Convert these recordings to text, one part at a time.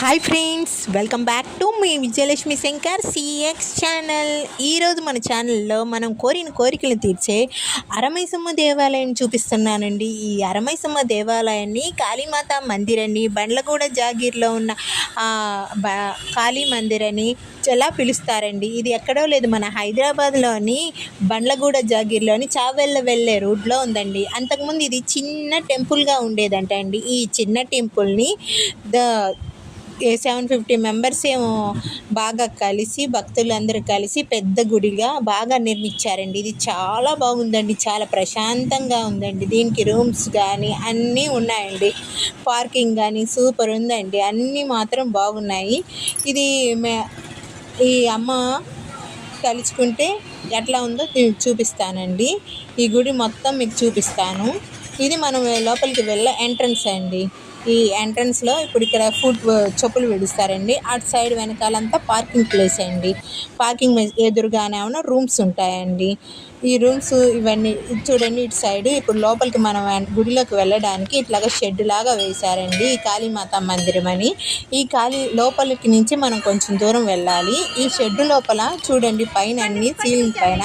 Hi friends welcome back to me Vijayalakshmi Shankar CX channel ఈరోజు మన ఛానల్లో మనం కోరిన కోరికలు తీర్చే అరమైసమ్మ దేవాలయం చూపిస్తున్నానండి. ఈ అరమైసమ్మ దేవాలయాన్ని కాళీమాత మందిరని బండ్లగూడ జాగీర్లో ఉన్న బ- కాళీ మందిరని ఎలా పిలుస్తారండి? ఇది ఎక్కడో లేదు. మన హైదరాబాద్లోని బండ్లగూడ జాగీర్లోని చావెళ్ళ వెళ్ళే రూట్లో ఉందండి. అంతకుముందు ఇది చిన్న టెంపుల్గా ఉండేదంట అండి ఈ చిన్న టెంపుల్ని ద సెవెన్ ఫిఫ్టీ మెంబర్స్ ఏమో బాగా కలిసి భక్తులందరూ కలిసి పెద్ద గుడిగా బాగా నిర్మించారండి. ఇది చాలా బాగుందండి. చాలా ప్రశాంతంగా ఉందండి. దీనికి రూమ్స్ కానీ అన్నీ ఉన్నాయండి. పార్కింగ్ కానీ సూపర్ ఉందండి. అన్నీ మాత్రం బాగున్నాయి. ఇది ఈ అమ్మ తలుచుకుంటే ఎట్లా ఉందో చూపిస్తానండి. ఈ గుడి మొత్తం మీకు చూపిస్తాను. ఇది మనం లోపలికి వెళ్ళే ఎంట్రన్స్ అండి. ఈ ఎంట్రన్స్లో ఇప్పుడు ఇక్కడ ఫుడ్ uh, చెప్పులు విడుస్తారండి. అటు సైడ్ వెనకాలంతా పార్కింగ్ ప్లేస్ అండి. పార్కింగ్ ఎదురుగానే ఉన్న రూమ్స్ ఉంటాయండి. ఈ రూమ్స్ ఇవన్నీ చూడండి ఇటు సైడ్ ఇప్పుడు లోపలికి మనం గుడిలోకి వెళ్ళడానికి ఇట్లాగా షెడ్ లాగా వేశారండి. ఈ కాళీమాత మందిరం అని. ఈ కాళీ లోపలికి నుంచి మనం కొంచెం దూరం వెళ్ళాలి. ఈ షెడ్ లోపల చూడండి పైన అన్ని సీలింగ్ పైన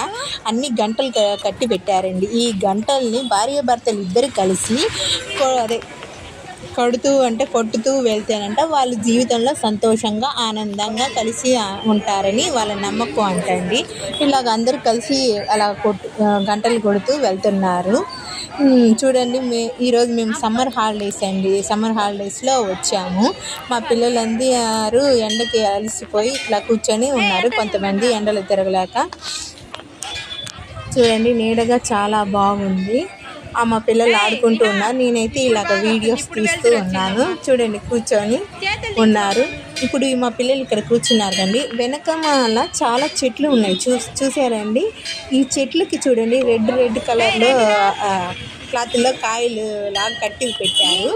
అన్ని గంటలు కట్టి పెట్టారండి. ఈ గంటల్ని భార్య భర్తలు ఇద్దరు కలిసి అదే కడుతూ అంటే కొట్టుతూ వెళ్తేనంట వాళ్ళ జీవితంలో సంతోషంగా ఆనందంగా కలిసి ఉంటారని వాళ్ళ నమ్మకం అంటండి. ఇలాగ అందరూ కలిసి అలా కొట్టు గంటలు కొడుతూ వెళ్తున్నారు. చూడండి మే ఈరోజు మేము సమ్మర్ హాలిడేస్ అండి. సమ్మర్ హాలిడేస్లో వచ్చాము. మా పిల్లలందరూ ఎండకి అలసిపోయి ఇట్లా కూర్చొని ఉన్నారు. కొంతమంది ఎండలు తిరగలేక. చూడండి నీడగా చాలా బాగుంది. మా పిల్లలు ఆడుకుంటూ ఉన్నారు. నేనైతే ఇలాగ వీడియోస్ తీస్తూ ఉన్నాను. చూడండి కూర్చొని ఉన్నారు. ఇప్పుడు మా పిల్లలు ఇక్కడ కూర్చున్నారు కండి. వెనకమాల చాలా చెట్లు ఉన్నాయి. చూ చూసారండి ఈ చెట్లకి చూడండి రెడ్ రెడ్ కలర్లో క్లాత్లో కాయలు లాగా కట్టి పెట్టారు.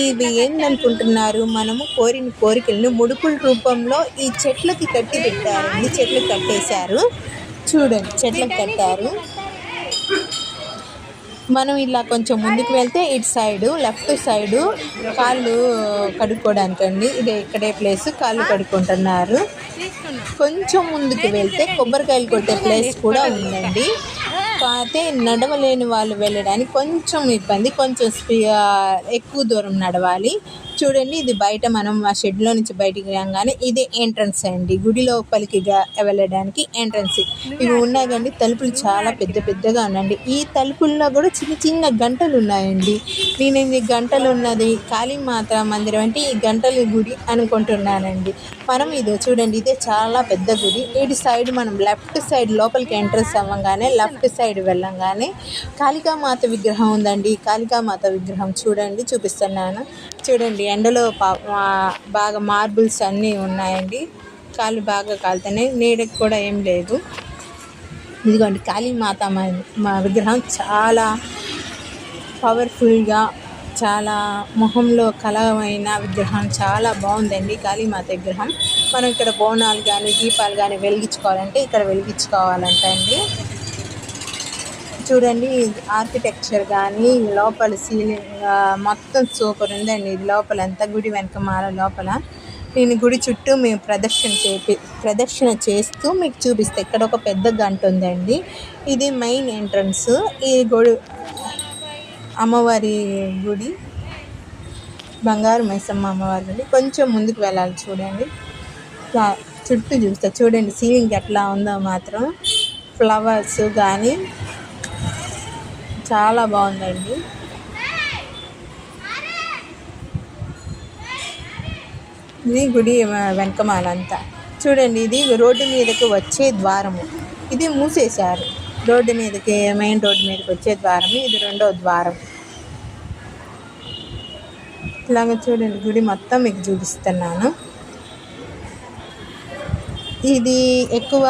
ఇవి ఏందనుకుంటున్నారు? మనము కోరిన కోరికలను ముడుపుల రూపంలో ఈ చెట్లకి కట్టి పెట్టారండి చెట్లు కట్టేశారు. చూడండి చెట్లకు కట్టారు. మనం ఇలా కొంచెం ముందుకు వెళ్తే ఇటు సైడు లెఫ్ట్ సైడు కాళ్ళు కడుక్కోవడానికండి ఇది ఇక్కడే ప్లేస్ కాళ్ళు కడుక్కుంటున్నారు. కొంచెం ముందుకు వెళ్తే కొబ్బరికాయలు కొట్టే ప్లేస్ కూడా ఉందండి. కాకపోతే నడవలేని వాళ్ళు వెళ్ళడానికి కొంచెం ఇబ్బంది కొంచెం స్పీ ఎక్కువ దూరం నడవాలి. చూడండి ఇది బయట మనం ఆ షెడ్లో నుంచి బయటికి రాగానే ఇది ఎంట్రన్స్ అండి. గుడి లోపలికి వెళ్ళడానికి ఎంట్రన్స్. ఇవి ఉన్నాయి కండి తలుపులు చాలా పెద్ద పెద్దగా ఉన్నాయండి. ఈ తలుపుల్లో కూడా చిన్న చిన్న గంటలు ఉన్నాయండి. నేను ఇది గంటలు ఉన్నది? కాళీమాత మందిరం అంటే ఈ గంటల గుడి అనుకుంటున్నానండి. మనం ఇది చూడండి ఇదే చాలా పెద్ద గుడి. ఇటు సైడ్ మనం లెఫ్ట్ సైడ్ లోపలికి ఎంట్రన్స్ అవ్వగానే లెఫ్ట్ సైడ్ సైడ్ వెళ్ళంగానే కాళికామాత విగ్రహం ఉందండి. కాళికామాత విగ్రహం చూడండి చూపిస్తున్నాను. చూడండి ఎండలో పా- బాగా మార్బుల్స్ అన్నీ ఉన్నాయండి. కాలు బాగా కాలుతున్నాయి. నీడకి కూడా ఏం లేదు. ఇదిగోండి కాళీమాత మా- మా విగ్రహం చాలా పవర్ఫుల్గా చాలా మొహంలో కలమైన విగ్రహం చాలా బాగుందండి కాళీమాత విగ్రహం. మనం ఇక్కడ బోనాలు కానీ దీపాలు కానీ వెలిగించుకోవాలంటే ఇక్కడ వెలిగించుకోవాలంట అండి చూడండి ఆర్కిటెక్చర్ కానీ లోపల సీలింగ్ మొత్తం సూపర్ ఉందండి ఇది లోపల అంతా గుడి వెనక మాల లోపల. నేను గుడి చుట్టూ మేము ప్రదర్శన చేపి ప్రదర్శన చేస్తూ మీకు చూపిస్తే. ఇక్కడ ఒక పెద్ద గంట ఉందండి. ఇది మెయిన్ ఎంట్రన్స్ ఈ గుడి అమ్మవారి గుడి బంగారు మైసమ్మ అమ్మవారి గుడి. కొంచెం ముందుకు వెళ్ళాలి చూడండి. చుట్టూ చూస్తే. చూడండి సీలింగ్ ఎట్లా ఉందో మాత్రం. ఫ్లవర్స్ కానీ చాలా బాగుందండి. ఇది గుడి వెనకమాలంతా చూడండి ఇది రోడ్డు మీదకి వచ్చే ద్వారము. ఇది మూసేశారు. రోడ్డు మీదకి మెయిన్ రోడ్డు మీదకి వచ్చే ద్వారము. ఇది రెండో ద్వారం. ఇలాగ చూడండి గుడి మొత్తం మీకు చూపిస్తున్నాను. ఇది ఎక్కువ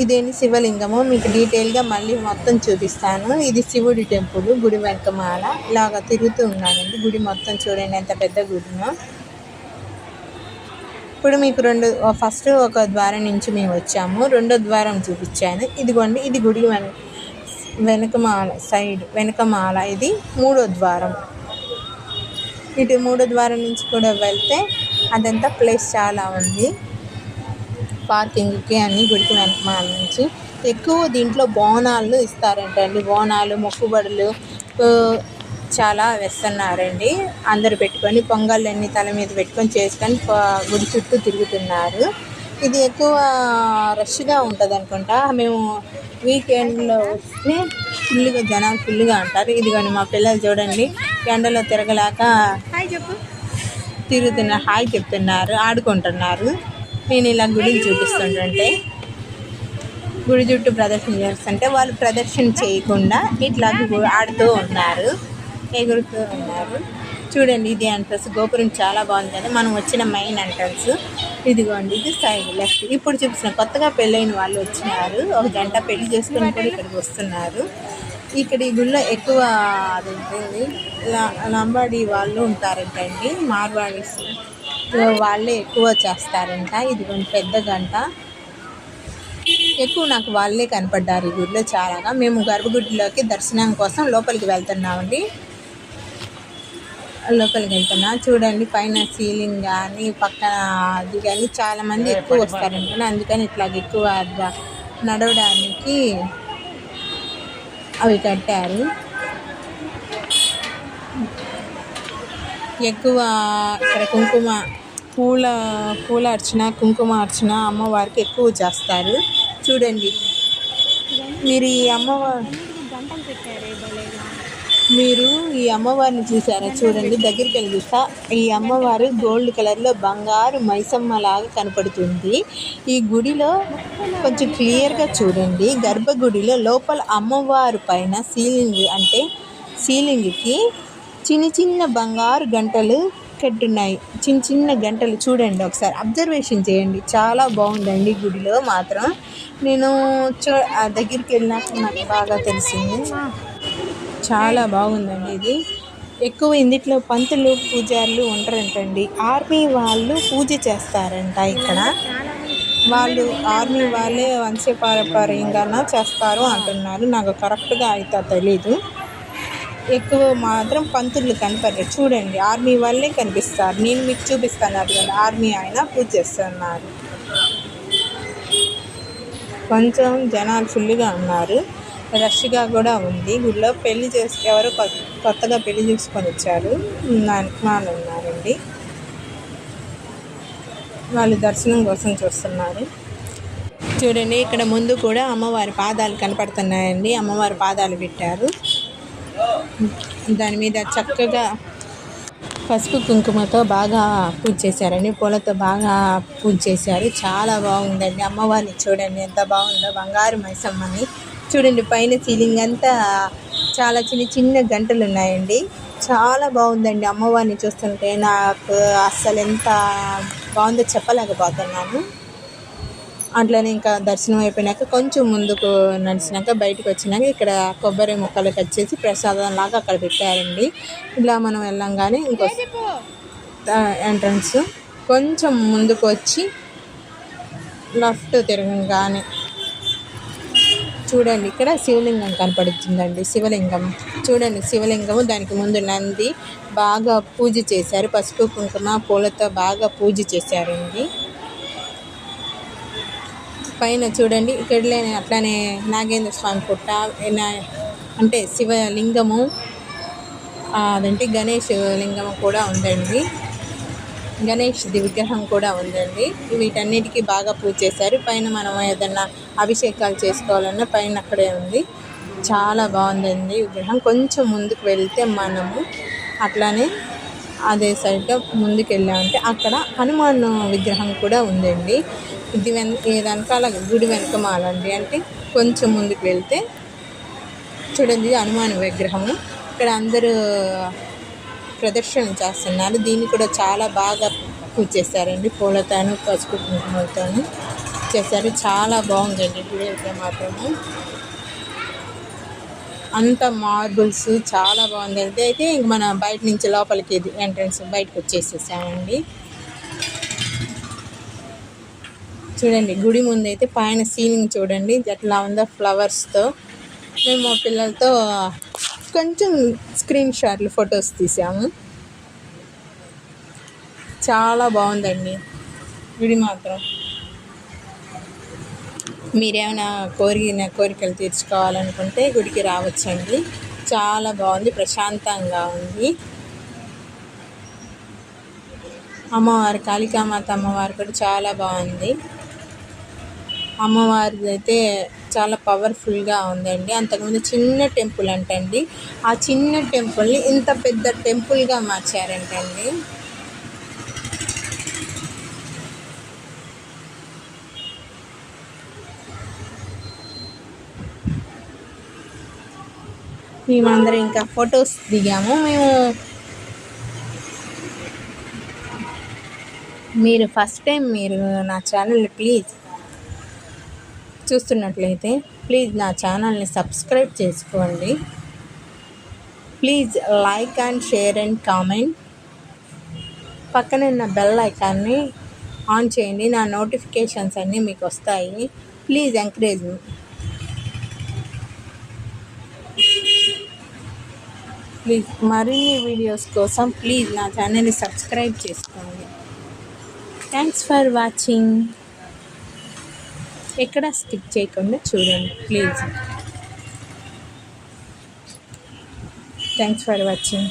ఇదేంటి శివలింగము? మీకు డీటెయిల్గా మళ్ళీ మొత్తం చూపిస్తాను. ఇది శివుడి టెంపుల్ గుడి వెనకమాల ఇలాగ తిరుగుతూ ఉన్నానండి గుడి మొత్తం చూడండి ఎంత పెద్ద గుడినో. ఇప్పుడు మీకు రెండు ఫస్ట్ ఒక ద్వారం నుంచి మేము వచ్చాము. రెండో ద్వారం చూపించాను. ఇదిగోండి ఇది గుడి వెన వెనకమాల సైడ్ వెనకమాల ఇది మూడో ద్వారం. ఇటు మూడో ద్వారం నుంచి కూడా వెళ్తే అదంతా ప్లేస్ చాలా ఉంది. పార్కింగ్కి అన్ని గుడికి వెనకమాల నుంచి ఎక్కువ దీంట్లో బోనాలు ఇస్తారంటండి. బోనాలు మొక్కుబడులు చాలా వేస్తున్నారండి. అందరు పెట్టుకొని పొంగళ్ళన్నీ తల మీద పెట్టుకొని చేసుకొని గుడి చుట్టూ తిరుగుతున్నారు. ఇది ఎక్కువ రష్గా ఉంటుంది అనుకుంటా మేము వీకెండ్లో వస్తే ఫుల్గా జనాలు ఫుల్గా అంటారు ఇదిగోండి మా పిల్లలు చూడండి. ఎండలో తిరగలేక హాయ్ చెప్పు. తిరుగుతున్నారు హాయ్ చెప్తున్నారు. ఆడుకుంటున్నారు. నేను ఇలా గుడిని చూపిస్తుంటే గుడి చుట్టూ ప్రదర్శన చేస్తుంటే వాళ్ళు ప్రదర్శన చేయకుండా ఇట్లా ఆడుతూ ఉన్నారు ఎగురుతూ ఉన్నారు. చూడండి ఇది ఎంట్రన్స్ గోపురం చాలా బాగుంది కదా మనం వచ్చిన మెయిన్ ఎంట్రన్స్ ఇదిగోండి ఇది సైడ్ లెఫ్ట్ ఇప్పుడు చూపిస్తున్న కొత్తగా పెళ్ళైన వాళ్ళు వచ్చినారు ఒక జంట పెళ్ళి చేసుకుని కూడా ఇక్కడికి వస్తున్నారు. ఇక్కడ ఈ గుళ్ళో ఎక్కువ అది ఉంటుంది లంబాడి వాళ్ళు ఉంటారంటండి మార్వాడీస్. వాళ్ళే ఎక్కువ చేస్తారంట. ఇది కొంచెం పెద్ద గంట. ఎక్కువ నాకు వాళ్ళే కనపడ్డారు ఈ గుడిలో చాలాగా. మేము గర్భగుడిలోకి దర్శనం కోసం లోపలికి వెళ్తున్నామండి. లోపలికి వెళ్తున్నా. చూడండి పైన సీలింగ్ కానీ పక్కన అది కానీ చాలామంది ఎక్కువ వస్తారంట. అందుకని ఇట్లా ఎక్కువ నడవడానికి అవి కట్టారు. ఎక్కువ ఇక్కడ కుంకుమ పూల పూల అర్చన కుంకుమ అర్చన అమ్మవారికి ఎక్కువ చేస్తారు. చూడండి. మీరు ఈ అమ్మవారు మీరు ఈ అమ్మవారిని చూసారా చూడండి. దగ్గరికి వెళ్ళి చూస్తా. ఈ అమ్మవారు గోల్డ్ కలర్లో బంగారు మైసమ్మ లాగా కనపడుతుంది. ఈ గుడిలో కొంచెం క్లియర్గా చూడండి. గర్భగుడిలో లోపల అమ్మవారు పైన సీలింగ్ అంటే సీలింగ్కి చిన్న చిన్న బంగారు గంటలు కట్టున్నాయి చిన్న చిన్న గంటలు చూడండి ఒకసారి. అబ్జర్వేషన్ చేయండి. చాలా బాగుందండి గుడిలో మాత్రం. నేను చూ ఆ దగ్గరికి వెళ్ళినాక నాకు బాగా తెలిసింది. చాలా బాగుందండి ఇది. ఎక్కువ ఇందిట్లో పంతులు పూజారులు ఉంటారంటండి ఆర్మీ వాళ్ళు పూజ చేస్తారంట ఇక్కడ. వాళ్ళు ఆర్మీ వాళ్ళే వంశపారపర్యంగా చేస్తారు అంటున్నారు. నాకు కరెక్ట్గా అయితే తెలీదు. ఎక్కువ మాత్రం పంతులు కనపడరు చూడండి ఆర్మీ వాళ్ళే కనిపిస్తారు. నేను మీకు చూపిస్తాను అటువంటి ఆర్మీ ఆయన పూజ చేస్తున్నారు. కొంచెం జనాలు ఫుల్గా ఉన్నారు. రష్గా కూడా ఉంది. గుడిలో పెళ్ళి చేసి ఎవరో కొత్త- కొత్తగా పెళ్ళి చేసుకొని వచ్చారు. వాళ్ళు ఉన్నారండి. వాళ్ళు దర్శనం కోసం చూస్తున్నారు. చూడండి ఇక్కడ ముందు కూడా అమ్మవారి పాదాలు కనపడుతున్నాయండి. అమ్మవారి పాదాలు పెట్టారు. దాని మీద చక్కగా పసుపు కుంకుమతో బాగా పూజ చేశారండి. పూలతో బాగా పూజ చేశారు. చాలా బాగుందండి. అమ్మవారిని చూడండి ఎంత బాగుందో. బంగారు మైసమ్మని చూడండి పైన సీలింగ్ అంతా చాలా చిన్న చిన్న గంటలు ఉన్నాయండి. చాలా బాగుందండి అమ్మవారిని చూస్తుంటే. నాకు అస్సలు ఎంత బాగుందో చెప్పలేకపోతున్నాను. అట్లనే ఇంకా దర్శనం అయిపోయినాక కొంచెం ముందుకు నడిచినాక బయటకు వచ్చినాక ఇక్కడ కొబ్బరి ముక్కలు కట్ చేసి ప్రసాదం లాగా అక్కడ పెట్టారండి. ఇలా మనం వెళ్ళంగానే ఇంకో ఎంట్రన్స్ కొంచెం ముందుకు వచ్చి లెఫ్ట్ తిరగంగానే చూడండి ఇక్కడ శివలింగం కనపడుతుందండి శివలింగం. చూడండి శివలింగం దానికి ముందు నంది బాగా పూజ చేశారు. పసుపు కుంకుమ పూలతో బాగా పూజ చేశారండి. పైన చూడండి ఇక్కడ అట్లానే నాగేంద్ర స్వామి పుట్ట అంటే శివలింగము అదంటే గణేష్ లింగం కూడా ఉందండి. గణేష్ విగ్రహం కూడా ఉందండి. వీటన్నిటికీ బాగా పూజ చేశారు. పైన మనం ఏదన్నా అభిషేకాలు చేసుకోవాలన్నా పైన అక్కడే ఉంది. చాలా బాగుందండి విగ్రహం. కొంచెం ముందుకు వెళ్తే మనము అట్లానే అదే సైడ్గా ముందుకు వెళ్ళామంటే అక్కడ హనుమాన్ విగ్రహం కూడా ఉందండి. ఇది వెన్ ఈ వెనకాల గుడి వెనకమాలండి అంటే కొంచెం ముందుకు వెళ్తే చూడండి హనుమాన్ విగ్రహము. ఇక్కడ అందరూ ప్రదర్శన చేస్తున్నారు. దీన్ని కూడా చాలా బాగా పూజ చేశారండి. పూలతోను పసుపు కుంకుమలతోను చేశారు. చాలా బాగుందండి గుడి అయితే మాత్రము. అంత మార్బుల్స్ చాలా బాగుంది. అయితే అయితే ఇంక మన బయట నుంచి లోపలికి ఎంట్రన్స్ బయటకు వచ్చేసేసామండి. చూడండి గుడి ముందు అయితే పైన సీలింగ్ చూడండి ఎట్లా ఉందో ఫ్లవర్స్తో మేము మా పిల్లలతో కొంచెం స్క్రీన్ షాట్లు ఫొటోస్ తీసాము. చాలా బాగుందండి గుడి మాత్రం. మీరేమైనా కోరిన కోరికలు తీర్చుకోవాలనుకుంటే గుడికి రావచ్చండి. చాలా బాగుంది ప్రశాంతంగా ఉంది. అమ్మవారు కాళికామాత అమ్మవారు కూడా చాలా బాగుంది. అమ్మవారిది అయితే చాలా పవర్ఫుల్గా ఉందండి. అంతకుముందు చిన్న టెంపుల్ అంటండి. ఆ చిన్న టెంపుల్ని ఇంత పెద్ద టెంపుల్గా మార్చారంటండి. మేమందరం ఇంకా ఫొటోస్ దిగాము. మేము మీరు ఫస్ట్ టైం మీరు నా ఛానల్ ప్లీజ్ చూస్తున్నట్లయితే ప్లీజ్ నా ఛానల్ని సబ్స్క్రైబ్ చేసుకోండి. Please like and share and comment. పక్కన ఉన్న బెల్ ఐకాన్ని ఆన్ చేయండి. నా నోటిఫికేషన్స్ అన్నీ మీకు వస్తాయి. ప్లీజ్ ఎంకరేజ్ ప్లీజ్ మరిన్ని వీడియోస్ కోసం ప్లీజ్ నా ఛానల్ని సబ్స్క్రైబ్ చేసుకోండి. Thanks for watching. ఎక్కడ స్కిప్ చేయకుండా చూడండి ప్లీజ్. Thanks for watching